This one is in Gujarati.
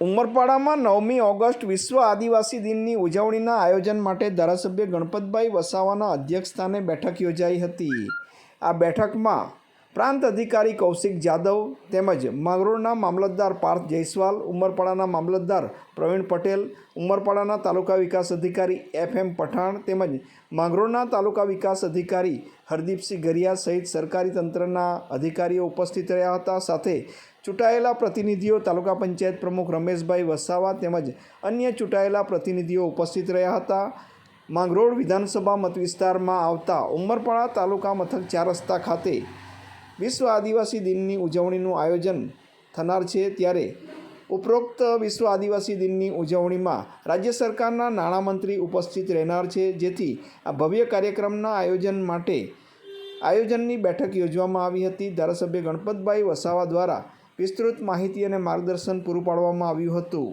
ઉમરપાડામાં નવમી ઓગસ્ટ વિશ્વ આદિવાસી દિનની ઉજવણીના આયોજન માટે ધારાસભ્ય ગણપતભાઈ વસાવાના અધ્યક્ષસ્થાને બેઠક યોજાઈ હતી. આ બેઠકમાં પ્રાંત અધિકારી કૌશિક જાદવ તેમજ માંગરોળના મામલતદાર પાર્થ જયસ્વાલ, ઉમરપાડાના મામલતદાર પ્રવીણ પટેલ, ઉમરપાડાના તાલુકા વિકાસ અધિકારી એફ એમ પઠાણ તેમજ માંગરોળના તાલુકા વિકાસ અધિકારી હરદીપસિંહ ગરિયા સહિત સરકારી તંત્રના અધિકારીઓ ઉપસ્થિત રહ્યા હતા. સાથે ચૂંટાયેલા પ્રતિનિધિઓ તાલુકા પંચાયત પ્રમુખ રમેશભાઈ વસાવા તેમજ અન્ય ચૂંટાયેલા પ્રતિનિધિઓ ઉપસ્થિત રહ્યા હતા. માંગરોળ વિધાનસભા મતવિસ્તારમાં આવતા ઉમરપાડા તાલુકા મથક ચાર રસ્તા ખાતે વિશ્વ આદિવાસી દિનની ઉજવણીનું આયોજન થનાર છે ત્યારે ઉપરોક્ત વિશ્વ આદિવાસી દિનની ઉજવણીમાં રાજ્ય સરકારના નાણામંત્રી ઉપસ્થિત રહેનાર છે. જેથી આ ભવ્ય કાર્યક્રમના આયોજન માટે આયોજનની બેઠક યોજવામાં આવી હતી. ધારાસભ્ય ગણપતભાઈ વસાવા દ્વારા વિસ્તૃત માહિતી અને માર્ગદર્શન પૂરું પાડવામાં આવ્યું હતું.